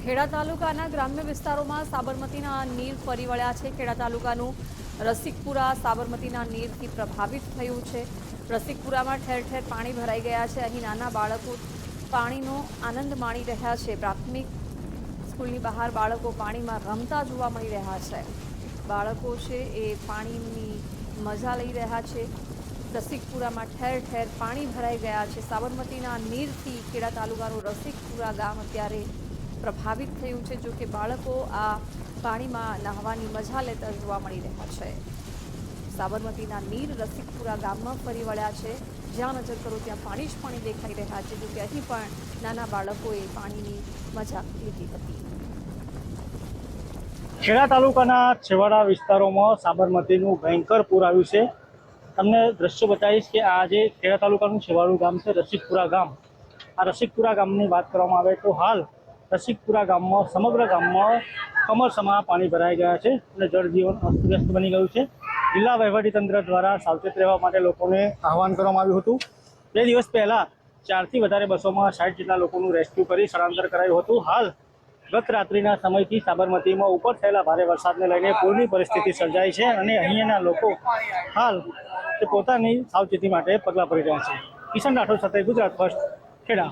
ખેડા તાલુકાના ગ્રામ્ય વિસ્તારોમાં સાબરમતીના નીર ફરી વળ્યા છે. ખેડા તાલુકાનું રસિકપુરા સાબરમતીના નીરથી પ્રભાવિત થયું છે. રસિકપુરામાં ઠેર ઠેર પાણી ભરાઈ ગયા છે. અહીં નાના બાળકો પાણીનો આનંદ માણી રહ્યા છે. પ્રાથમિક સ્કૂલની બહાર બાળકો પાણીમાં રમતા જોવા મળી રહ્યા છે. બાળકો છે એ પાણીની મજા લઈ રહ્યા છે. રસિકપુરામાં ઠેર ઠેર પાણી ભરાઈ ગયા છે. સાબરમતીના નીરથી ખેડા તાલુકાનું રસિકપુરા ગામ અત્યારે પ્રભાવિત થયું છે, જો કે બાળકો આ પાણીમાં નહાવાની મજા લેતા જોવા મળી રહ્યા છે. સાબરમતીના નીર રસિકપુરા ગામમાં ફરી વળ્યા છે. જ્યાં નજર કરો ત્યાં પાણી જ પાણી દેખાઈ રહ્યા છે જોકે અહીં પણ નાના બાળકોએ પાણીની મજા લીધી હતી. ખેડા તાલુકાના છેવાડા વિસ્તારોમાં સાબરમતીનું ભયંકર પૂર આવ્યું છે. તમને દ્રશ્યો બતાવીશ કે આ જે ખેડા તાલુકાનું છેવાડું ગામ છે, રસિકપુરા ગામ. આ રસિકપુરા ગામની વાત કરવામાં આવે તો હાલ રસિકપુરા ગામમાં, સમગ્ર ગામમાં કમરસમા પાણી ભરાઈ ગયા છે અને જળજીવન અસ્તવ્યસ્ત બની ગયું છે. જિલ્લા વહીવટીતંત્ર દ્વારા સાવચેત રહેવા માટે લોકોને આહવાન કરવામાં આવ્યું હતું. બે દિવસ પહેલાં ચારથી વધારે બસોમાં સાઠ જેટલા લોકોનું રેસ્ક્યુ કરી સ્થળાંતર કરાયું હતું. હાલ ગત રાત્રિના સમયથી સાબરમતીમાં ઉપર થયેલા ભારે વરસાદને લઈને પૂરની પરિસ્થિતિ સર્જાઈ છે અને અહીંયાના લોકો હાલ તે પોતાની સાવચેતી માટે પગલાં ભરી રહ્યા છે. કિશન રાઠોડ સાથે ગુજરાત ફર્સ્ટ, ખેડા.